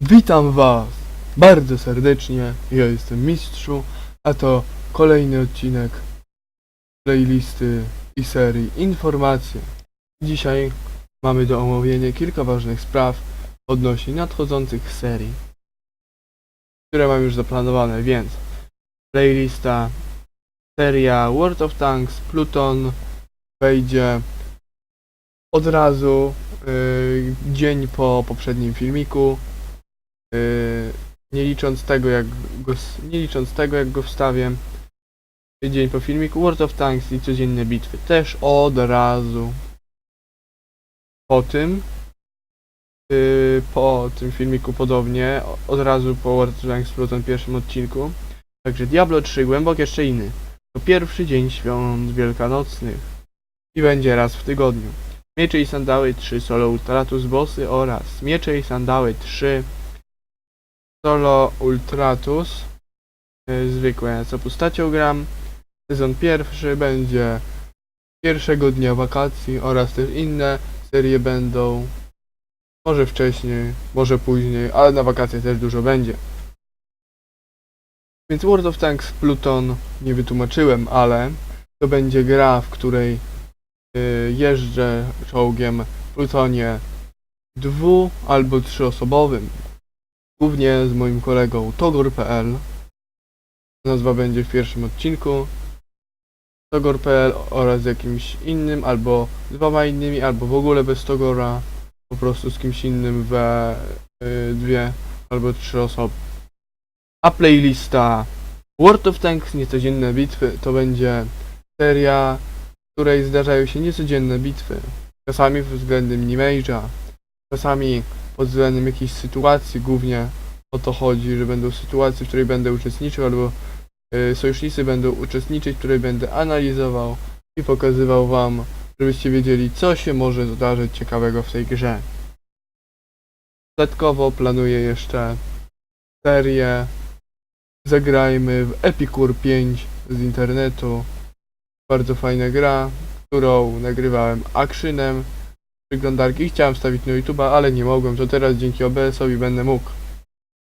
Witam Was bardzo serdecznie. Ja jestem Mistrzu, a to kolejny odcinek playlisty i serii Informacje. Dzisiaj mamy do omówienia kilka ważnych spraw odnośnie nadchodzących serii, które mam już zaplanowane, więc playlista seria World of Tanks Pluton wejdzie od razu yy, dzień po poprzednim filmiku. Yy, nie licząc tego jak go, nie licząc tego jak go wstawię dzień po filmiku World of Tanks i codzienne bitwy. Też od razu. Po tym yy, po tym filmiku podobnie od razu po World of Tanks Pluton pierwszym odcinku. Także Diablo 3 głębokie szczeliny. To pierwszy dzień świąt wielkanocnych. I będzie raz w tygodniu. Miecze i sandały 3 solo ultratus bossy oraz Miecze i sandały 3 Solo Ultratus. Zwykłe co postacią gram. Sezon pierwszy będzie pierwszego dnia wakacji oraz też inne serie będą. Może wcześniej, może później, ale na wakacje też dużo będzie. Więc World of Tanks Pluton nie wytłumaczyłem, ale to będzie gra, w której y, jeżdżę czołgiem w Plutonie dwu albo trzyosobowym głównie z moim kolegą Togor.pl. Nazwa będzie w pierwszym odcinku. Togor.pl oraz z jakimś innym, albo dwoma innymi, albo w ogóle bez Togora. Po prostu z kimś innym we y, dwie albo trzy osoby. A playlista World of Tanks Niecodzienne Bitwy to będzie seria, w której zdarzają się niecodzienne bitwy. Czasami względem Nimage'a, czasami pod względem jakiejś sytuacji głównie o to chodzi, że będą sytuacje, w której będę uczestniczył, albo y, sojusznicy będą uczestniczyć, w której będę analizował i pokazywał wam, żebyście wiedzieli, co się może zdarzyć ciekawego w tej grze. Dodatkowo planuję jeszcze serię Zagrajmy w Epicure 5 z internetu. Bardzo fajna gra, którą nagrywałem actionem przeglądarki. Chciałem wstawić na YouTube'a, ale nie mogłem. To teraz dzięki OBS-owi będę mógł.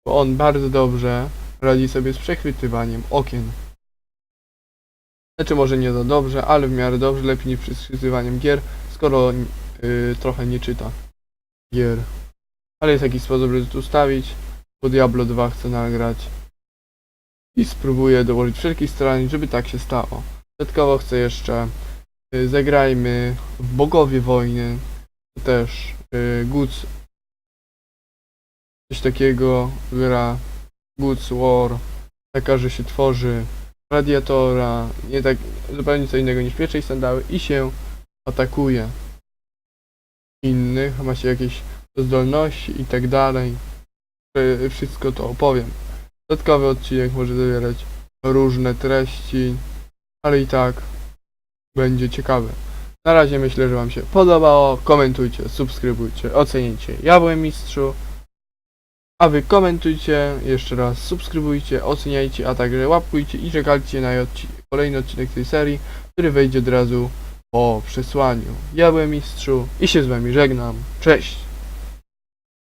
Bo on bardzo dobrze radzi sobie z przechwytywaniem okien. Znaczy może nie za dobrze, ale w miarę dobrze, lepiej niż przechwytywaniem gier, skoro yy, trochę nie czyta gier. Ale jest jakiś sposób, żeby to ustawić. Bo Diablo 2 chcę nagrać. I spróbuję dołożyć wszelkich starań, żeby tak się stało. Dodatkowo chcę jeszcze yy, zagrajmy w Bogowie Wojny też y, Goods. Coś takiego gra Goods War. Taka, że się tworzy radiatora nie tak zupełnie co innego niż piecze i sandały i się atakuje. Innych, ma się jakieś zdolności i tak dalej. Y, wszystko to opowiem. Dodatkowy odcinek może zawierać różne treści ale i tak będzie ciekawy na razie myślę, że Wam się podobało. Komentujcie, subskrybujcie, oceniajcie. Ja byłem mistrzu. A Wy komentujcie, jeszcze raz subskrybujcie, oceniajcie, a także łapkujcie i czekajcie na kolejny odcinek tej serii, który wejdzie od razu po przesłaniu. Ja byłem mistrzu i się z Wami żegnam. Cześć!